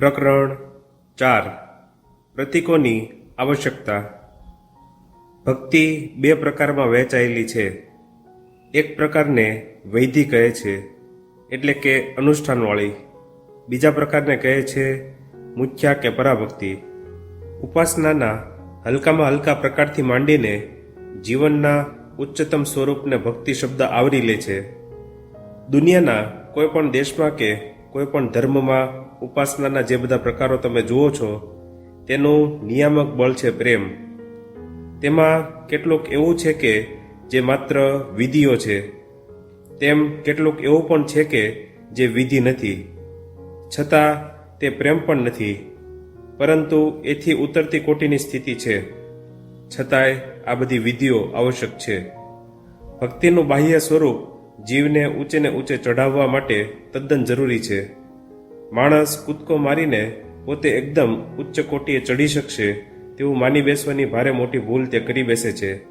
પ્રકરણ ચાર. પ્રતીકોની આવશ્યકતા. ભક્તિ બે પ્રકારમાં વહેંચાયેલી છે. એક પ્રકારને વૈધિ કહે છે, એટલે કે અનુષ્ઠાનવાળી. બીજા પ્રકારને કહે છે, મુખ્યા કે પરાભક્તિ. ઉપાસનાના હલકામાં હલકા પ્રકારથી માંડીને જીવનના ઉચ્ચતમ સ્વરૂપને ભક્તિ શબ્દ આવરી લે છે. દુનિયાના કોઈપણ દેશમાં કે કોઈપણ ધર્મમાં ઉપાસનાના જે બધા પ્રકારો તમે જુઓ છો, તેનું નિયામક બળ છે પ્રેમ. તેમાં કેટલુંક એવું છે કે જે માત્ર વિધિઓ છે, તેમ કેટલુંક એવું પણ છે કે જે વિધિ નથી. છતાં તે પ્રેમ પણ નથી, પરંતુ એથી ઉતરતી કોટીની સ્થિતિ છે. છતાંય આ બધી વિધિઓ આવશ્યક છે. ભક્તિનું બાહ્ય સ્વરૂપ જીવને ઊંચે ને ઊંચે ચઢાવવા માટે તદ્દન જરૂરી છે. માણસ કૂદકો મારીને પોતે એકદમ ઉચ્ચ કોટીએ ચડી શકશે તેવું માની બેસવાની ભારે મોટી ભૂલ તે કરી બેસે છે.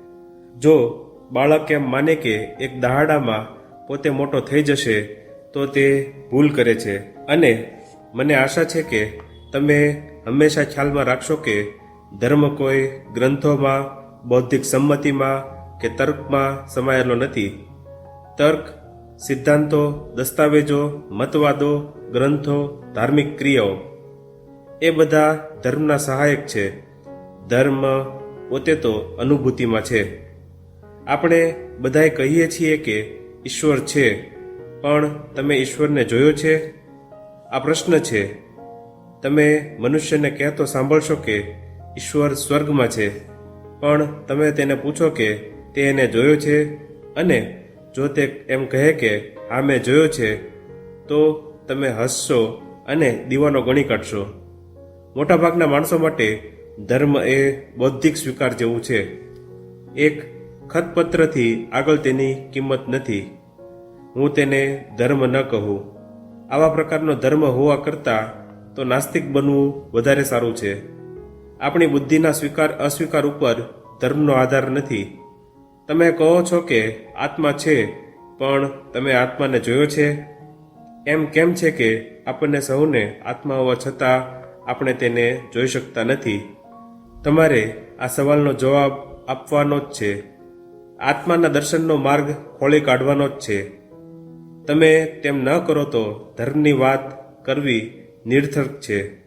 જો બાળક એમ માને કે એક દહાડામાં પોતે મોટો થઈ જશે, તો તે ભૂલ કરે છે. અને મને આશા છે કે તમે હંમેશા ખ્યાલમાં રાખશો કે ધર્મ કોઈ ગ્રંથોમાં, બૌદ્ધિક સંમતિમાં કે તર્કમાં સમાયેલો નથી. તર્ક સિદ્ધાંતો, દસ્તાવેજો, મતવાદો, ગ્રંથો, ધાર્મિક ક્રિયાઓ. એ બધા ધર્મના સહાયક છે. ધર્મ પોતે તો અનુભૂતિમાં છે. આપણે બધાએ કહીએ છીએ કે ઈશ્વર છે, પણ તમે ઈશ્વરને જોયો છે? આ પ્રશ્ન છે. તમે મનુષ્યને કહેતો સાંભળશો કે ઈશ્વર સ્વર્ગમાં છે, પણ તમે તેને પૂછો કે તે એને જોયો છે? અને જો તે એમ કહે કે આ મેં જોયો છે, તો તમે હસશો અને દીવાનો ગણી કાઢશો. મોટાભાગના માણસો માટે ધર્મ એ બૌદ્ધિક સ્વીકાર જેવું છે. એક ખતપત્રથી આગળ તેની કિંમત નથી. હું તેને ધર્મ ન કહું. આવા પ્રકારનો ધર્મ હોવા કરતાં તો નાસ્તિક બનવું વધારે સારું છે. આપણી બુદ્ધિના સ્વીકાર અસ્વીકાર ઉપર ધર્મનો આધાર નથી. તમે કહો છો કે આત્મા છે, પણ તમે આત્માને જોયો છે? એમ કેમ છે કે આપણને સૌને આત્મા હોવા છતાં આપણે તેને જોઈ શકતા નથી? તમારે આ સવાલનો જવાબ આપવાનો જ છે. આત્માના દર્શનનો માર્ગ ખોલી કાઢવાનો જ છે. તમે તેમ ન કરો તો ધર્મની વાત કરવી નિર્થક છે.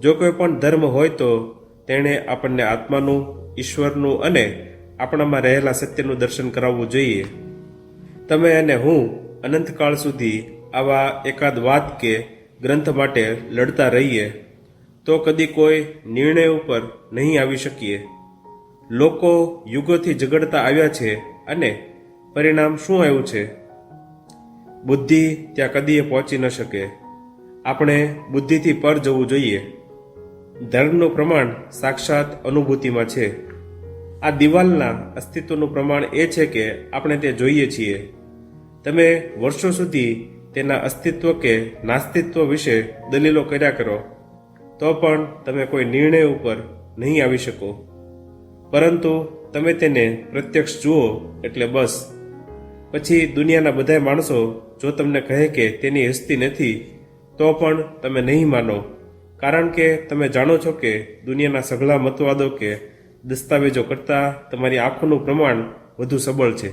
જો કોઈ પણ ધર્મ હોય તો તેણે આપણને આત્માનું, ઈશ્વરનું અને આપણામાં રહેલા સત્યનું દર્શન કરાવવું જોઈએ. તમે અને હું અનંતકાળ સુધી આવા એકાદ વાત કે ગ્રંથ માટે લડતા રહીએ, તો કદી કોઈ નિર્ણય ઉપર નહીં આવી શકીએ. લોકો યુગોથી ઝઘડતા આવ્યા છે અને પરિણામ શું આવ્યું છે? બુદ્ધિ ત્યાં કદીએ પહોંચી ન શકે. આપણે બુદ્ધિથી પર જવું જોઈએ. ધર્મનું પ્રમાણ સાક્ષાત અનુભૂતિમાં છે. આ દિવાલના અસ્તિત્વનું પ્રમાણ એ છે કે આપણે તે જોઈએ છીએ. તમે વર્ષો સુધી તેના અસ્તિત્વ કે નાસ્તિત્વ વિશે દલીલો કર્યા કરો, તો પણ તમે કોઈ નિર્ણય ઉપર નહીં આવી શકો. પરંતુ તમે તેને પ્રત્યક્ષ જુઓ એટલે બસ. પછી દુનિયાના બધા માણસો જો તમને કહે કે તેની હસ્તી નથી, તો પણ તમે નહીં માનો. કારણ કે તમે જાણો છો કે દુનિયાના સઘળા મતવાદો કે દસ્તાવેજો કરતાં તમારી આંખોનું પ્રમાણ વધુ સબળ છે.